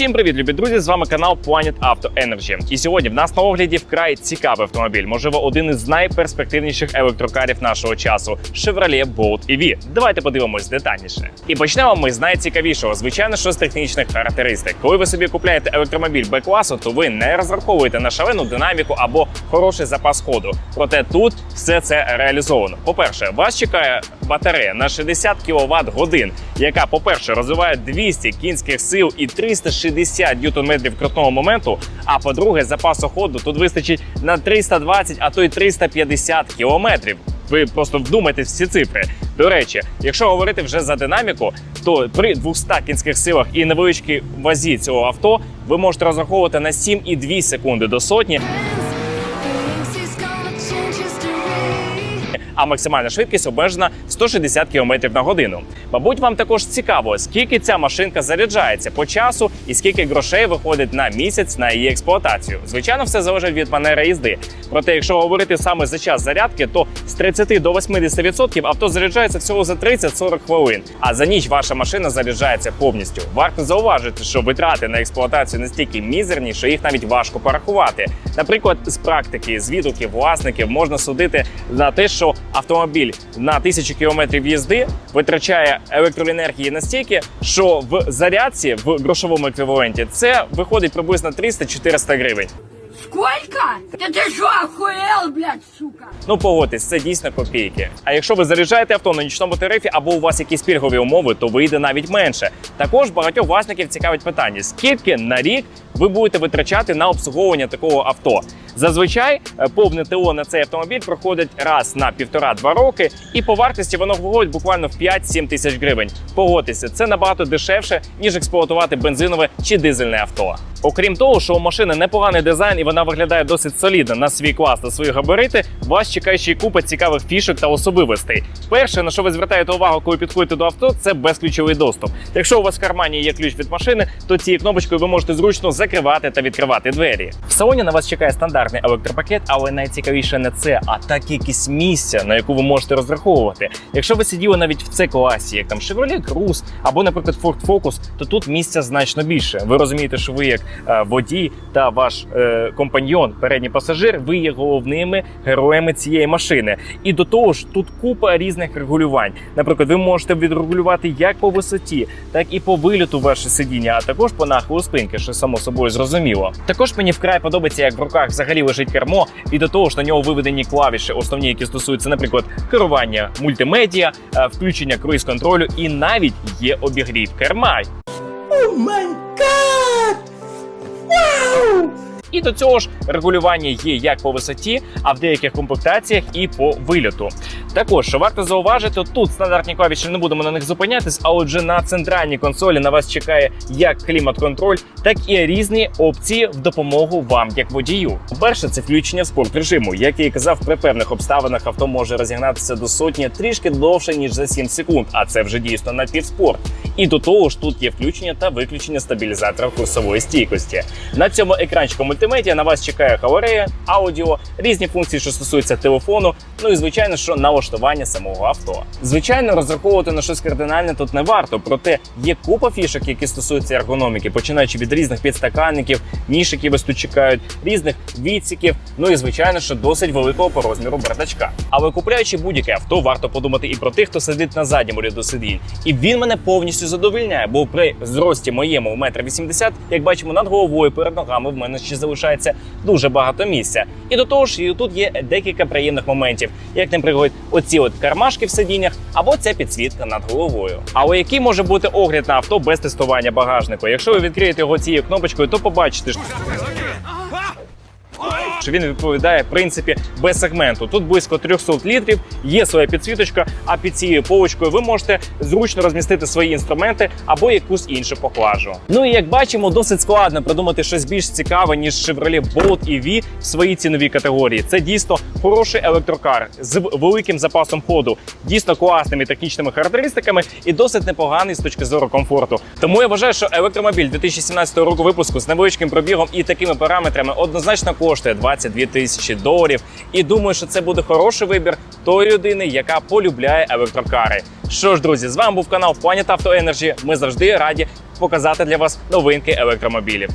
Усім привіт, любі друзі! З вами канал Planet Auto Energy. І сьогодні в нас на огляді вкрай цікавий автомобіль, можливо, один із найперспективніших електрокарів нашого часу Chevrolet Bolt EV. Давайте подивимось детальніше. І почнемо ми з найцікавішого, звичайно, що з технічних характеристик. Коли ви собі купляєте електромобіль Б-класу, то ви не розраховуєте на шалену динаміку або хороший запас ходу. Проте тут все це реалізовано. По-перше, вас чекає батарея на 60 кВт годин, яка, по-перше, розвиває 200 кінських сил і 360 ньютон-метрів крутного моменту. А по-друге, запасу ходу тут вистачить на 320, а то й 350 кілометрів. Ви просто вдумайтесь в ці цифри. До речі, якщо говорити вже за динаміку, то при 200 кінських силах і невеличкій вазі цього авто ви можете розраховувати на 7,2 секунди до сотні. А максимальна швидкість обмежена 160 км на годину. Мабуть, вам також цікаво, скільки ця машинка заряджається по часу і скільки грошей виходить на місяць на її експлуатацію. Звичайно, все залежить від манери їзди. Проте, якщо говорити саме за час зарядки, то з 30 до 80% авто заряджається всього за 30-40 хвилин. А за ніч ваша машина заряджається повністю. Варто зауважити, що витрати на експлуатацію настільки мізерні, що їх навіть важко порахувати. Наприклад, з практики, з відгуків власників можна судити на те, що автомобіль на тисячу кілометрів їзди витрачає електроенергії настільки, що в зарядці в грошовому еквіваленті це виходить приблизно 300-400 гривень. Сколько? Да ты что, охуел, блядь, сука? Ну погодьтесь, це дійсно копійки. А якщо ви заряджаєте авто на нічному тарифі або у вас якісь пільгові умови, то вийде навіть менше. Також багатьох власників цікавить питання: скільки на рік ви будете витрачати на обслуговування такого авто? Зазвичай е, повне ТО на цей автомобіль проходить раз на півтора-два роки, і по вартості воно виходить буквально в 5-7 тисяч гривень. Погодьтеся, це набагато дешевше ніж експлуатувати бензинове чи дизельне авто. Окрім того, що у машини непоганий дизайн і вона виглядає досить солідно на свій клас та свої габарити, вас чекає ще й купа цікавих фішок та особливостей. Перше, на що ви звертаєте увагу, коли підходите до авто, це безключовий доступ. Якщо у вас в кармані є ключ від машини, то цією кнопочкою ви можете зручно закривати та відкривати двері. В салоні на вас чекає стандартний електропакет, але найцікавіше не це, а та кількість місця, на яку ви можете розраховувати. Якщо ви сиділи навіть в це класі, як там Chevrolet Cruze або, наприклад, Ford Focus, то тут місця значно більше. Ви розумієте, що ви як е, водій та ваш е, компаньйон, передній пасажир, ви є головними героями цієї машини. І до того ж, тут купа різних регулювань. Наприклад, ви можете відрегулювати як по висоті, так і по виліту ваше сидіння, а також по нахилу спинки, що само собою зрозуміло. Також мені вкрай подобається, як в руках взагалі лежить кермо, і до того ж на нього виведені клавіші, основні, які стосуються, наприклад, керування мультимедіа, е, включення круїз контролю, і навіть є обігрів керма. І до цього ж регулювання є як по висоті, а в деяких комплектаціях і по вильоту. Також що варто зауважити, тут стандартні клавіші не будемо на них зупинятись, а отже на центральній консолі на вас чекає як клімат-контроль, так і різні опції в допомогу вам як водію. Перше, це включення спорт режиму. Як я і казав, при певних обставинах авто може розігнатися до сотні трішки довше ніж за 7 секунд, а це вже дійсно напівспорт. І до того ж, тут є включення та виключення стабілізатора курсової стійкості. На цьому екранчику мультимедіа на вас чекає галерея, аудіо, різні функції, що стосуються телефону. Ну і звичайно, що налаштування самого авто. Звичайно, розраховувати на щось кардинальне тут не варто, проте є купа фішок, які стосуються ергономіки, починаючи від різних підстаканників, ніж, які вас тут чекають, різних відсіків. Ну і звичайно, що досить великого по розміру бардачка. Але купляючи будь-яке авто, варто подумати і про тих, хто сидить на задньому ряду сидінь. І він мене повністю задовольняє, бо при зрості моєму 1,80 м, як бачимо, над головою перед ногами в мене ще залишається дуже багато місця. І до того ж, тут є декілька приємних моментів, як, наприклад, оці от кармашки в сидіннях або ця підсвітка над головою. Але який може бути огляд на авто без тестування багажнику? Якщо ви відкриєте його цією кнопочкою, то побачите, що що він відповідає принципі без сегменту. Тут близько 300 літрів, є своя підсвіточка, а під цією полочкою ви можете зручно розмістити свої інструменти або якусь іншу поклажу. Ну і як бачимо, досить складно придумати щось більш цікаве, ніж Chevrolet Bolt EV в своїй ціновій категорії. Це дійсно хороший електрокар з великим запасом ходу, дійсно класними технічними характеристиками і досить непоганий з точки зору комфорту. Тому я вважаю, що електромобіль 2017 року випуску з невеличким пробігом і такими параметрами однозначно коштує 22 тисячі доларів. І думаю, що це буде хороший вибір тої людини, яка полюбляє електрокари. Що ж, друзі, з вами був канал Planet Auto Energy. Ми завжди раді показати для вас новинки електромобілів.